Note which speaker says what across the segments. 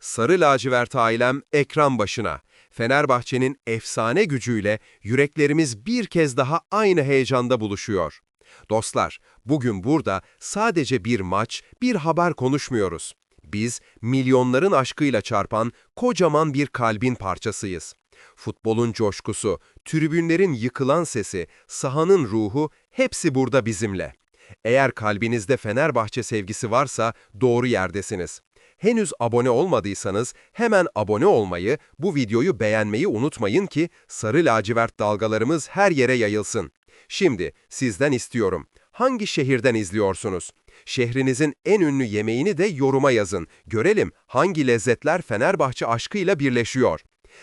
Speaker 1: Sarı lacivert ailem ekran başına. Fenerbahçe'nin efsane gücüyle yüreklerimiz bir kez daha aynı heyecanda buluşuyor. Dostlar, bugün burada sadece bir maç, bir haber konuşmuyoruz. Biz milyonların aşkıyla çarpan kocaman bir kalbin parçasıyız. Futbolun coşkusu, tribünlerin yıkılan sesi, sahanın ruhu hepsi burada bizimle. Eğer kalbinizde Fenerbahçe sevgisi varsa doğru yerdesiniz. Henüz abone olmadıysanız hemen abone olmayı, bu videoyu beğenmeyi unutmayın ki sarı lacivert dalgalarımız her yere yayılsın. Şimdi sizden istiyorum. Hangi şehirden izliyorsunuz? Şehrinizin en ünlü yemeğini de yoruma yazın. Görelim hangi lezzetler Fenerbahçe aşkıyla birleşiyor.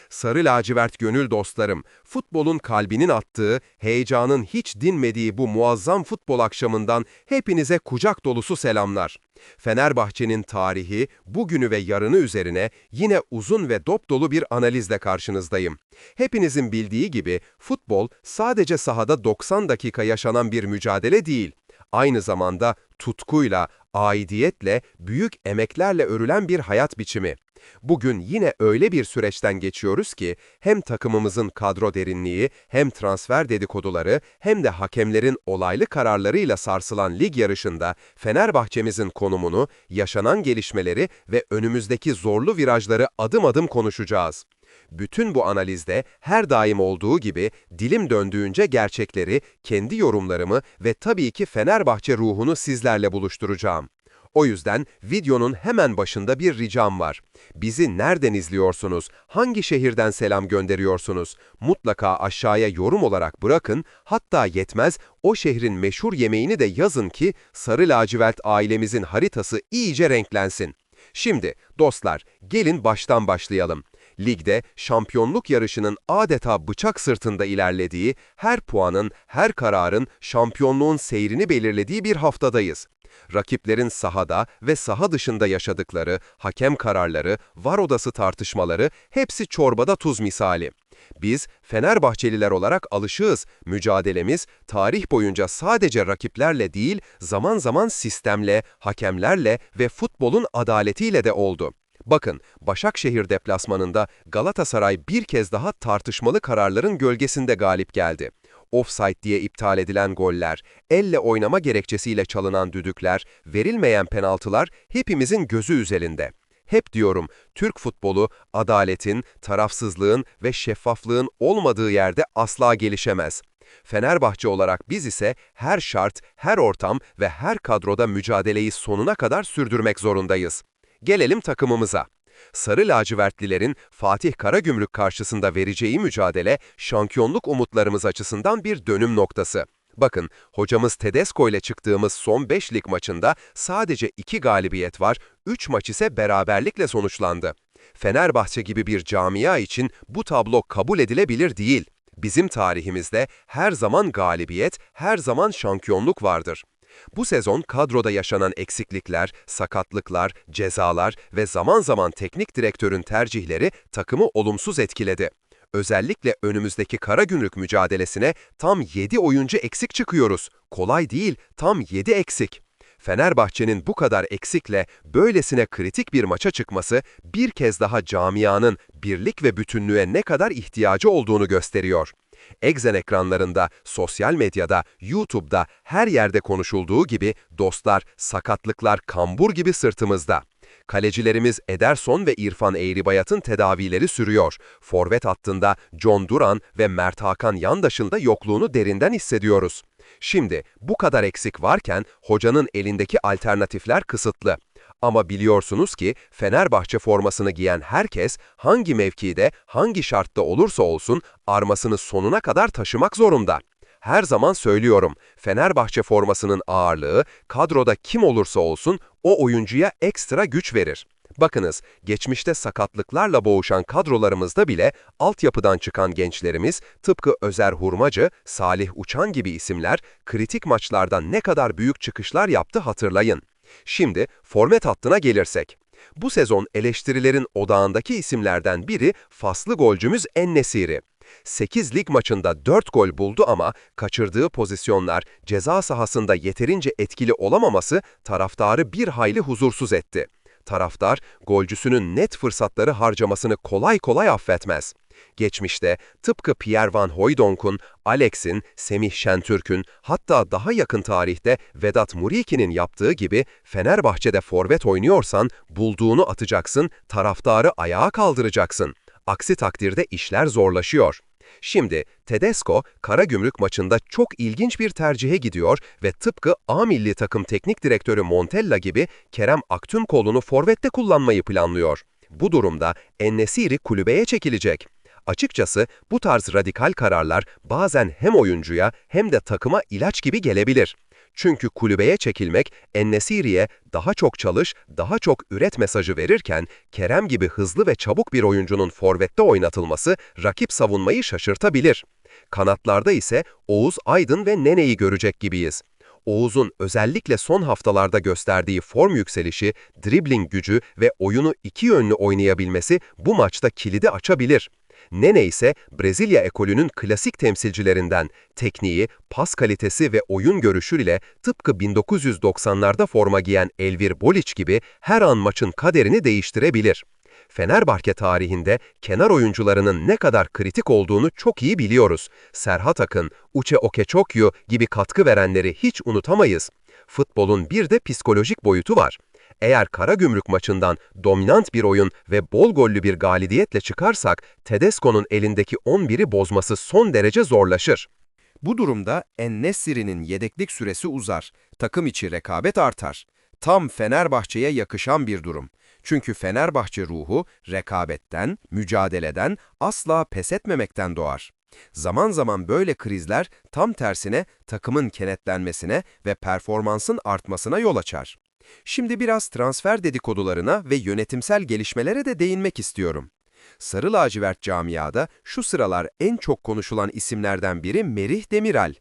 Speaker 1: Sarı lacivert gönül dostlarım, futbolun kalbinin attığı, heyecanın hiç dinmediği bu muazzam futbol akşamından hepinize kucak dolusu selamlar. Fenerbahçe'nin tarihi, bugünü ve yarını üzerine yine uzun ve dop dolu bir analizle karşınızdayım. Hepinizin bildiği gibi futbol sadece sahada 90 dakika yaşanan bir mücadele değil. Aynı zamanda tutkuyla, aidiyetle, büyük emeklerle örülen bir hayat biçimi. Bugün yine öyle bir süreçten geçiyoruz ki hem takımımızın kadro derinliği, hem transfer dedikoduları, hem de hakemlerin olaylı kararlarıyla sarsılan lig yarışında Fenerbahçemizin konumunu, yaşanan gelişmeleri ve önümüzdeki zorlu virajları adım adım konuşacağız. Bütün bu analizde her daim olduğu gibi dilim döndüğünce gerçekleri, kendi yorumlarımı ve tabii ki Fenerbahçe ruhunu sizlerle buluşturacağım. O yüzden videonun hemen başında bir ricam var. Bizi nereden izliyorsunuz, hangi şehirden selam gönderiyorsunuz? Mutlaka aşağıya yorum olarak bırakın, hatta yetmez o şehrin meşhur yemeğini de yazın ki sarı lacivert ailemizin haritası iyice renklensin. Şimdi dostlar gelin baştan başlayalım. Ligde şampiyonluk yarışının adeta bıçak sırtında ilerlediği, her puanın, her kararın şampiyonluğun seyrini belirlediği bir haftadayız. Rakiplerin sahada ve saha dışında yaşadıkları, hakem kararları, var odası tartışmaları hepsi çorbada tuz misali. Biz Fenerbahçeliler olarak alışığız. Mücadelemiz tarih boyunca sadece rakiplerle değil, zaman zaman sistemle, hakemlerle ve futbolun adaletiyle de oldu. Bakın, Başakşehir deplasmanında Galatasaray bir kez daha tartışmalı kararların gölgesinde galip geldi. Offside diye iptal edilen goller, elle oynama gerekçesiyle çalınan düdükler, verilmeyen penaltılar hepimizin gözü üzerinde. Hep diyorum, Türk futbolu adaletin, tarafsızlığın ve şeffaflığın olmadığı yerde asla gelişemez. Fenerbahçe olarak biz ise her şart, her ortam ve her kadroda mücadeleyi sonuna kadar sürdürmek zorundayız. Gelelim takımımıza. Sarı lacivertlilerin Fatih Karagümrük karşısında vereceği mücadele şampiyonluk umutlarımız açısından bir dönüm noktası. Bakın, hocamız Tedesco ile çıktığımız son 5 lig maçında sadece 2 galibiyet var, 3 maç ise beraberlikle sonuçlandı. Fenerbahçe gibi bir camia için bu tablo kabul edilebilir değil. Bizim tarihimizde her zaman galibiyet, her zaman şampiyonluk vardır. Bu sezon kadroda yaşanan eksiklikler, sakatlıklar, cezalar ve zaman zaman teknik direktörün tercihleri takımı olumsuz etkiledi. Özellikle önümüzdeki Karagümrük mücadelesine tam 7 oyuncu eksik çıkıyoruz. Kolay değil, tam 7 eksik. Fenerbahçe'nin bu kadar eksikle böylesine kritik bir maça çıkması bir kez daha camianın birlik ve bütünlüğe ne kadar ihtiyacı olduğunu gösteriyor. Exen ekranlarında, sosyal medyada, YouTube'da her yerde konuşulduğu gibi dostlar, sakatlıklar kambur gibi sırtımızda. Kalecilerimiz Ederson ve İrfan Eğribayat'ın tedavileri sürüyor. Forvet hattında John Duran ve Mert Hakan Yandaş'ın da yokluğunu derinden hissediyoruz. Şimdi bu kadar eksik varken hocanın elindeki alternatifler kısıtlı. Ama biliyorsunuz ki Fenerbahçe formasını giyen herkes hangi mevkide, hangi şartta olursa olsun armasını sonuna kadar taşımak zorunda. Her zaman söylüyorum, Fenerbahçe formasının ağırlığı kadroda kim olursa olsun o oyuncuya ekstra güç verir. Bakınız, geçmişte sakatlıklarla boğuşan kadrolarımızda bile altyapıdan çıkan gençlerimiz tıpkı Özer Hurmacı, Salih Uçan gibi isimler kritik maçlardan ne kadar büyük çıkışlar yaptı hatırlayın. Şimdi formet hattına gelirsek. Bu sezon eleştirilerin odağındaki isimlerden biri faslı golcümüz Ennesiri. 8 lig maçında 4 gol buldu ama kaçırdığı pozisyonlar ceza sahasında yeterince etkili olamaması taraftarı bir hayli huzursuz etti. Taraftar, golcüsünün net fırsatları harcamasını kolay kolay affetmez. Geçmişte tıpkı Pierre Van Hooydonk'un, Alex'in, Semih Şentürk'ün, hatta daha yakın tarihte Vedat Muriki'nin yaptığı gibi Fenerbahçe'de forvet oynuyorsan bulduğunu atacaksın, taraftarı ayağa kaldıracaksın. Aksi takdirde işler zorlaşıyor. Şimdi Tedesco, Karagümrük maçında çok ilginç bir tercihe gidiyor ve tıpkı A milli takım teknik direktörü Montella gibi Kerem Aktürkoğlu'nu forvette kullanmayı planlıyor. Bu durumda Ennesiri kulübeye çekilecek. Açıkçası bu tarz radikal kararlar bazen hem oyuncuya hem de takıma ilaç gibi gelebilir. Çünkü kulübeye çekilmek Ennesiri'ye daha çok çalış, daha çok üret mesajı verirken Kerem gibi hızlı ve çabuk bir oyuncunun forvette oynatılması rakip savunmayı şaşırtabilir. Kanatlarda ise Oğuz Aydın ve Nene'yi görecek gibiyiz. Oğuz'un özellikle son haftalarda gösterdiği form yükselişi, dribbling gücü ve oyunu iki yönlü oynayabilmesi bu maçta kilidi açabilir. Nene ise Brezilya ekolünün klasik temsilcilerinden tekniği, pas kalitesi ve oyun görüşüyle tıpkı 1990'larda forma giyen Elvir Boliç gibi her an maçın kaderini değiştirebilir. Fenerbahçe tarihinde kenar oyuncularının ne kadar kritik olduğunu çok iyi biliyoruz. Serhat Akın, Uche Okechokyu gibi katkı verenleri hiç unutamayız. Futbolun bir de psikolojik boyutu var. Eğer Karagümrük maçından dominant bir oyun ve bol gollü bir galibiyetle çıkarsak, Tedesco'nun elindeki 11'i bozması son derece zorlaşır.
Speaker 2: Bu durumda En-Nesyri'nin yedeklik süresi uzar, takım içi rekabet artar. Tam Fenerbahçe'ye yakışan bir durum. Çünkü Fenerbahçe ruhu rekabetten, mücadeleden, asla pes etmemekten doğar. Zaman zaman böyle krizler tam tersine takımın kenetlenmesine ve performansın artmasına yol açar. Şimdi biraz transfer dedikodularına ve yönetimsel gelişmelere de değinmek istiyorum. Sarı lacivert camiada şu sıralar en çok konuşulan isimlerden biri Merih Demiral.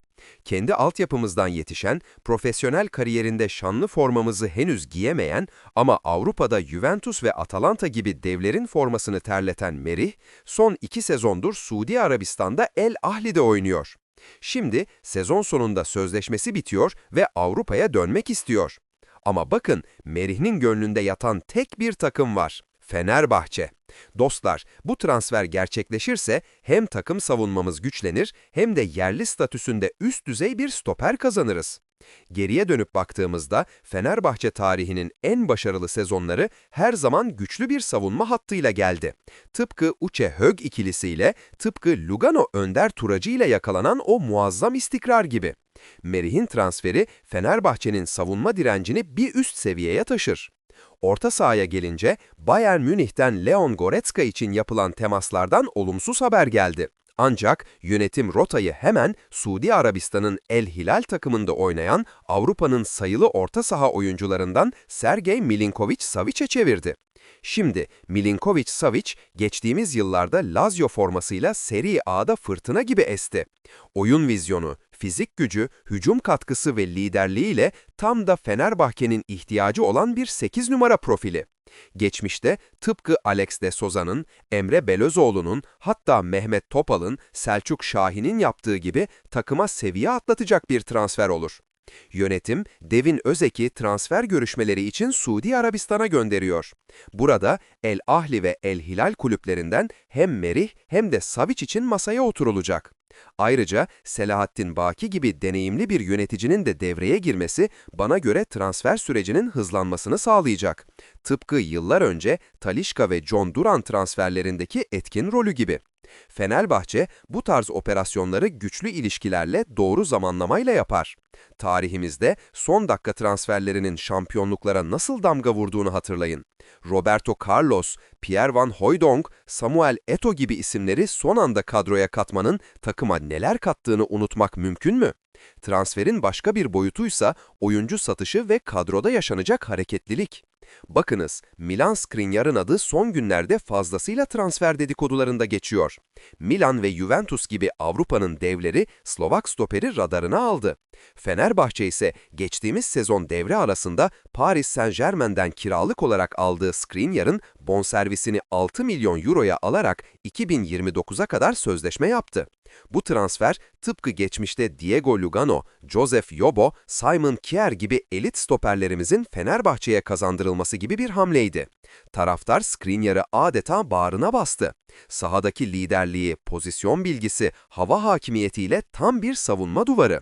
Speaker 2: Kendi altyapımızdan yetişen, profesyonel kariyerinde şanlı formamızı henüz giyemeyen ama Avrupa'da Juventus ve Atalanta gibi devlerin formasını terleten Merih, son iki sezondur Suudi Arabistan'da El Ahli'de oynuyor. Şimdi sezon sonunda sözleşmesi bitiyor ve Avrupa'ya dönmek istiyor. Ama bakın Merih'in gönlünde yatan tek bir takım var. Fenerbahçe. Dostlar, bu transfer gerçekleşirse hem takım savunmamız güçlenir hem de yerli statüsünde üst düzey bir stoper kazanırız. Geriye dönüp baktığımızda Fenerbahçe tarihinin en başarılı sezonları her zaman güçlü bir savunma hattıyla geldi. Tıpkı Uche Hög ikilisiyle, tıpkı Lugano Önder Turacı ile yakalanan o muazzam istikrar gibi. Merih'in transferi Fenerbahçe'nin savunma direncini bir üst seviyeye taşır. Orta sahaya gelince Bayern Münih'ten Leon Goretzka için yapılan temaslardan olumsuz haber geldi. Ancak yönetim rotayı hemen Suudi Arabistan'ın El Hilal takımında oynayan Avrupa'nın sayılı orta saha oyuncularından Sergey Milinkovic-Savic'e çevirdi. Şimdi Milinkovic-Savic geçtiğimiz yıllarda Lazio formasıyla Serie A'da fırtına gibi esti. Oyun vizyonu, fizik gücü, hücum katkısı ve liderliğiyle tam da Fenerbahçe'nin ihtiyacı olan bir 8 numara profili. Geçmişte tıpkı Alex de Souza'nın, Emre Belözoğlu'nun, hatta Mehmet Topal'ın, Selçuk Şahin'in yaptığı gibi takıma seviye atlatacak bir transfer olur. Yönetim, Devin Özek'i transfer görüşmeleri için Suudi Arabistan'a gönderiyor. Burada El Ahli ve El Hilal kulüplerinden hem Merih hem de Savic için masaya oturulacak. Ayrıca Selahattin Baki gibi deneyimli bir yöneticinin de devreye girmesi bana göre transfer sürecinin hızlanmasını sağlayacak. Tıpkı yıllar önce Talişka ve John Duran transferlerindeki etkin rolü gibi. Fenerbahçe bu tarz operasyonları güçlü ilişkilerle doğru zamanlamayla yapar. Tarihimizde son dakika transferlerinin şampiyonluklara nasıl damga vurduğunu hatırlayın. Roberto Carlos, Pierre Van Hooijdonk, Samuel Eto'o gibi isimleri son anda kadroya katmanın takıma neler kattığını unutmak mümkün mü? Transferin başka bir boyutuysa oyuncu satışı ve kadroda yaşanacak hareketlilik. Bakınız, Milan Skriniar'ın adı son günlerde fazlasıyla transfer dedikodularında geçiyor. Milan ve Juventus gibi Avrupa'nın devleri Slovak stoperi radarına aldı. Fenerbahçe ise geçtiğimiz sezon devre arasında Paris Saint-Germain'den kiralık olarak aldığı Skriniar'ın bonservisini 6 milyon euroya alarak 2029'a kadar sözleşme yaptı. Bu transfer tıpkı geçmişte Diego Lugano, Joseph Yobo, Simon Kjær gibi elit stoperlerimizin Fenerbahçe'ye kazandırılması gibi bir hamleydi. Taraftar Skriniar'ı adeta bağrına bastı. Sahadaki liderliği, pozisyon bilgisi, hava hakimiyetiyle tam bir savunma duvarı.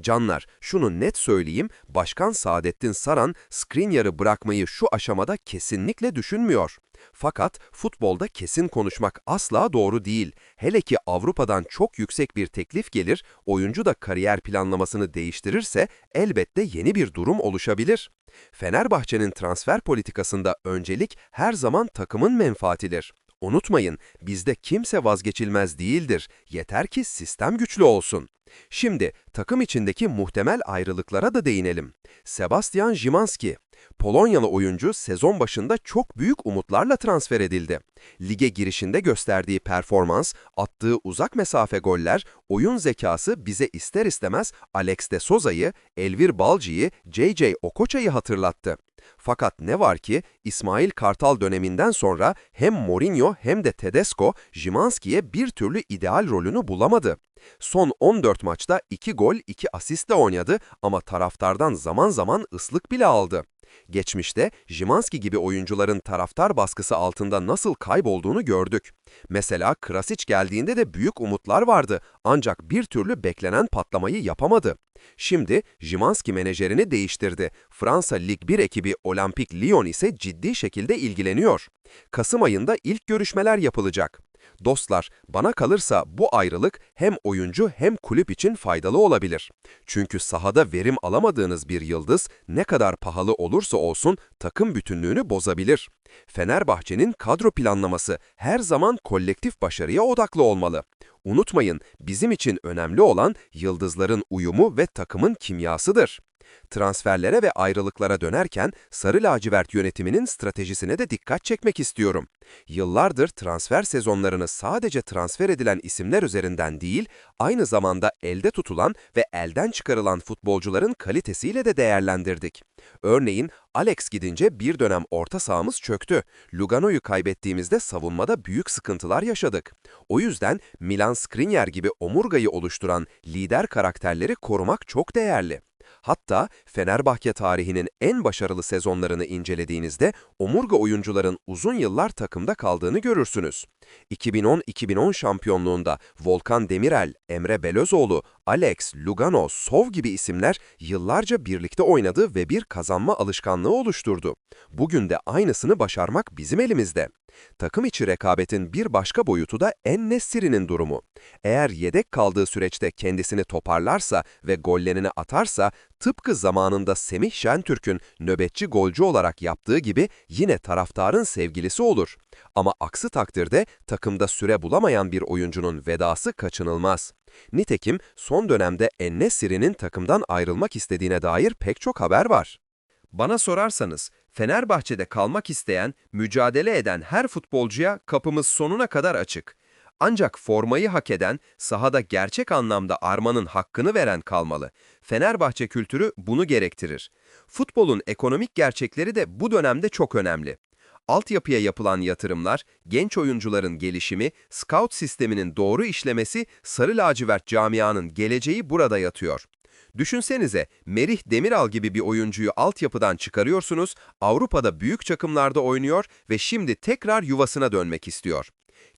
Speaker 2: Canlar, şunu net söyleyeyim, Başkan Saadettin Saran, Skriniar'ı bırakmayı şu aşamada kesinlikle düşünmüyor. Fakat futbolda kesin konuşmak asla doğru değil. Hele ki Avrupa'dan çok yüksek bir teklif gelir, oyuncu da kariyer planlamasını değiştirirse elbette yeni bir durum oluşabilir. Fenerbahçe'nin transfer politikasında öncelik her zaman takımın menfaatidir. Unutmayın, bizde kimse vazgeçilmez değildir. Yeter ki sistem güçlü olsun. Şimdi takım içindeki muhtemel ayrılıklara da değinelim. Sebastian Szymanski, Polonyalı oyuncu sezon başında çok büyük umutlarla transfer edildi. Lige girişinde gösterdiği performans, attığı uzak mesafe goller, oyun zekası bize ister istemez Alex de Souza'yı, Elvir Balci'yi, JJ Okoça'yı hatırlattı. Fakat ne var ki İsmail Kartal döneminden sonra hem Mourinho hem de Tedesco Szymanski'ye bir türlü ideal rolünü bulamadı. Son 14 maçta 2 gol 2 asistle oynadı ama taraftardan zaman zaman ıslık bile aldı. Geçmişte Szymanski gibi oyuncuların taraftar baskısı altında nasıl kaybolduğunu gördük. Mesela Krasic geldiğinde de büyük umutlar vardı ancak bir türlü beklenen patlamayı yapamadı. Şimdi Szymanski menajerini değiştirdi. Fransa Lig 1 ekibi Olympique Lyon ise ciddi şekilde ilgileniyor. Kasım ayında ilk görüşmeler yapılacak. Dostlar, bana kalırsa bu ayrılık hem oyuncu hem kulüp için faydalı olabilir. Çünkü sahada verim alamadığınız bir yıldız ne kadar pahalı olursa olsun takım bütünlüğünü bozabilir. Fenerbahçe'nin kadro planlaması her zaman kolektif başarıya odaklı olmalı. Unutmayın, bizim için önemli olan yıldızların uyumu ve takımın kimyasıdır. Transferlere ve ayrılıklara dönerken Sarı Lacivert yönetiminin stratejisine de dikkat çekmek istiyorum. Yıllardır transfer sezonlarını sadece transfer edilen isimler üzerinden değil, aynı zamanda elde tutulan ve elden çıkarılan futbolcuların kalitesiyle de değerlendirdik. Örneğin Alex gidince bir dönem orta sahamız çöktü. Lugano'yu kaybettiğimizde savunmada büyük sıkıntılar yaşadık. O yüzden Milan Skriniar gibi omurgayı oluşturan lider karakterleri korumak çok değerli. Hatta Fenerbahçe tarihinin en başarılı sezonlarını incelediğinizde omurga oyuncuların uzun yıllar takımda kaldığını görürsünüz. 2010-2010 şampiyonluğunda Volkan Demirel, Emre Belözoğlu, Alex, Lugano, Sov gibi isimler yıllarca birlikte oynadı ve bir kazanma alışkanlığı oluşturdu. Bugün de aynısını başarmak bizim elimizde. Takım içi rekabetin bir başka boyutu da En-Nesyri'nin durumu. Eğer yedek kaldığı süreçte kendisini toparlarsa ve gollerini atarsa, tıpkı zamanında Semih Şentürk'ün nöbetçi golcü olarak yaptığı gibi yine taraftarın sevgilisi olur. Ama aksi takdirde takımda süre bulamayan bir oyuncunun vedası kaçınılmaz. Nitekim son dönemde En-Nesyri'nin takımdan ayrılmak istediğine dair pek çok haber var. Bana sorarsanız, Fenerbahçe'de kalmak isteyen, mücadele eden her futbolcuya kapımız sonuna kadar açık. Ancak formayı hak eden, sahada gerçek anlamda armanın hakkını veren kalmalı. Fenerbahçe kültürü bunu gerektirir. Futbolun ekonomik gerçekleri de bu dönemde çok önemli. Altyapıya yapılan yatırımlar, genç oyuncuların gelişimi, scout sisteminin doğru işlemesi, sarı lacivert camianın geleceği burada yatıyor. Düşünsenize Merih Demiral gibi bir oyuncuyu altyapıdan çıkarıyorsunuz, Avrupa'da büyük çakımlarda oynuyor ve şimdi tekrar yuvasına dönmek istiyor.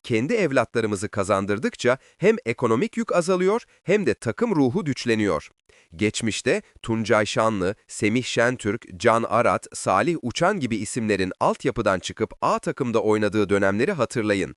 Speaker 2: Kendi evlatlarımızı kazandırdıkça hem ekonomik yük azalıyor hem de takım ruhu güçleniyor. Geçmişte Tuncay Şanlı, Semih Şentürk, Can Arat, Salih Uçan gibi isimlerin altyapıdan çıkıp A takımda oynadığı dönemleri hatırlayın.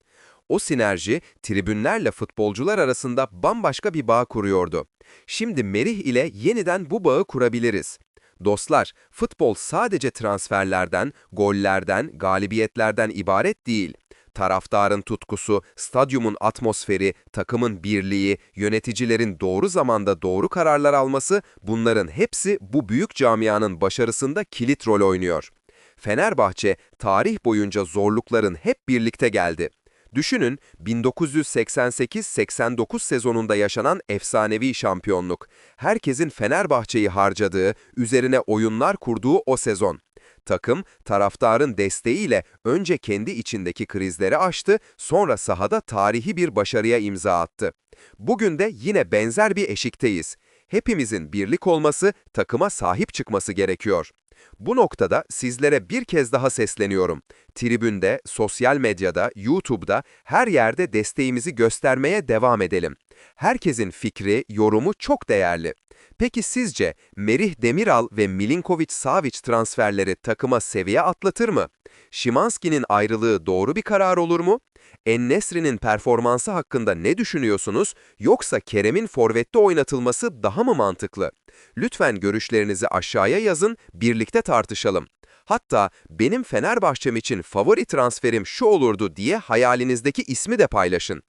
Speaker 2: O sinerji tribünlerle futbolcular arasında bambaşka bir bağ kuruyordu. Şimdi Merih ile yeniden bu bağı kurabiliriz. Dostlar, futbol sadece transferlerden, gollerden, galibiyetlerden ibaret değil. Taraftarın tutkusu, stadyumun atmosferi, takımın birliği, yöneticilerin doğru zamanda doğru kararlar alması bunların hepsi bu büyük camianın başarısında kilit rol oynuyor. Fenerbahçe tarih boyunca zorlukların hep birlikte geldi. Düşünün 1988-89 sezonunda yaşanan efsanevi şampiyonluk. Herkesin Fenerbahçe'yi harcadığı, üzerine oyunlar kurduğu o sezon. Takım, taraftarın desteğiyle önce kendi içindeki krizleri aştı, sonra sahada tarihi bir başarıya imza attı. Bugün de yine benzer bir eşikteyiz. Hepimizin birlik olması, takıma sahip çıkması gerekiyor. Bu noktada sizlere bir kez daha sesleniyorum. Tribünde, sosyal medyada, YouTube'da her yerde desteğimizi göstermeye devam edelim. Herkesin fikri, yorumu çok değerli. Peki sizce Merih Demiral ve Milinkovic-Savic transferleri takıma seviye atlatır mı? Şimanski'nin ayrılığı doğru bir karar olur mu? En-Nesyri'nin performansı hakkında ne düşünüyorsunuz yoksa Kerem'in forvette oynatılması daha mı mantıklı? Lütfen görüşlerinizi aşağıya yazın, birlikte tartışalım. Hatta benim Fenerbahçem için favori transferim şu olurdu diye hayalinizdeki ismi de paylaşın.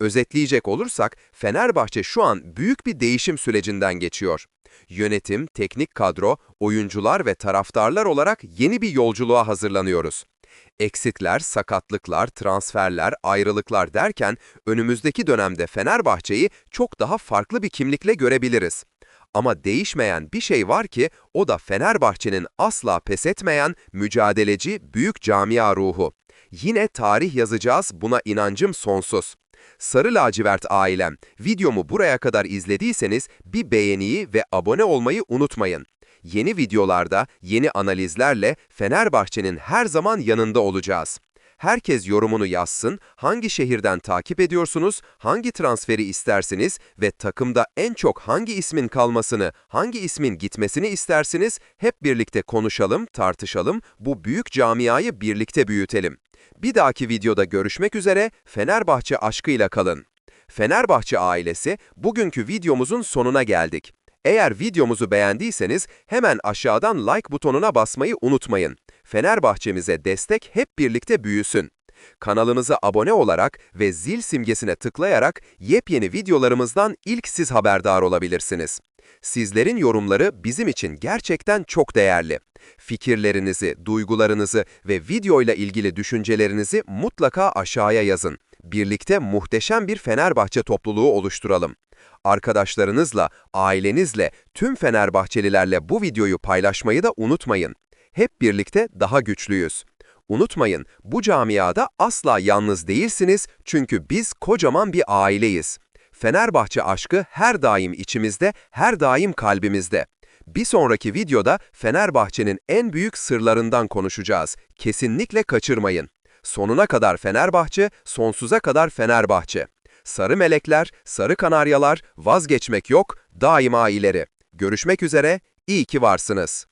Speaker 2: Özetleyecek olursak Fenerbahçe şu an büyük bir değişim sürecinden geçiyor. Yönetim, teknik kadro, oyuncular ve taraftarlar olarak yeni bir yolculuğa hazırlanıyoruz. Eksikler, sakatlıklar, transferler, ayrılıklar derken önümüzdeki dönemde Fenerbahçe'yi çok daha farklı bir kimlikle görebiliriz. Ama değişmeyen bir şey var ki o da Fenerbahçe'nin asla pes etmeyen, mücadeleci, büyük camia ruhu. Yine tarih yazacağız buna inancım sonsuz. Sarı lacivert ailem, videomu buraya kadar izlediyseniz bir beğeniyi ve abone olmayı unutmayın. Yeni videolarda, yeni analizlerle Fenerbahçe'nin her zaman yanında olacağız. Herkes yorumunu yazsın, hangi şehirden takip ediyorsunuz, hangi transferi istersiniz ve takımda en çok hangi ismin kalmasını, hangi ismin gitmesini istersiniz, hep birlikte konuşalım, tartışalım, bu büyük camiayı birlikte büyütelim. Bir dahaki videoda görüşmek üzere, Fenerbahçe aşkıyla kalın. Fenerbahçe ailesi, bugünkü videomuzun sonuna geldik. Eğer videomuzu beğendiyseniz hemen aşağıdan like butonuna basmayı unutmayın. Fenerbahçemize destek hep birlikte büyüsün. Kanalımıza abone olarak ve zil simgesine tıklayarak yepyeni videolarımızdan ilk siz haberdar olabilirsiniz. Sizlerin yorumları bizim için gerçekten çok değerli. Fikirlerinizi, duygularınızı ve videoyla ilgili düşüncelerinizi mutlaka aşağıya yazın. Birlikte muhteşem bir Fenerbahçe topluluğu oluşturalım. Arkadaşlarınızla, ailenizle, tüm Fenerbahçelilerle bu videoyu paylaşmayı da unutmayın. Hep birlikte daha güçlüyüz. Unutmayın, bu camiada asla yalnız değilsiniz çünkü biz kocaman bir aileyiz. Fenerbahçe aşkı her daim içimizde, her daim kalbimizde. Bir sonraki videoda Fenerbahçe'nin en büyük sırlarından konuşacağız. Kesinlikle kaçırmayın. Sonuna kadar Fenerbahçe, sonsuza kadar Fenerbahçe. Sarı melekler, sarı kanaryalar, vazgeçmek yok, daima ileri. Görüşmek üzere, iyi ki varsınız.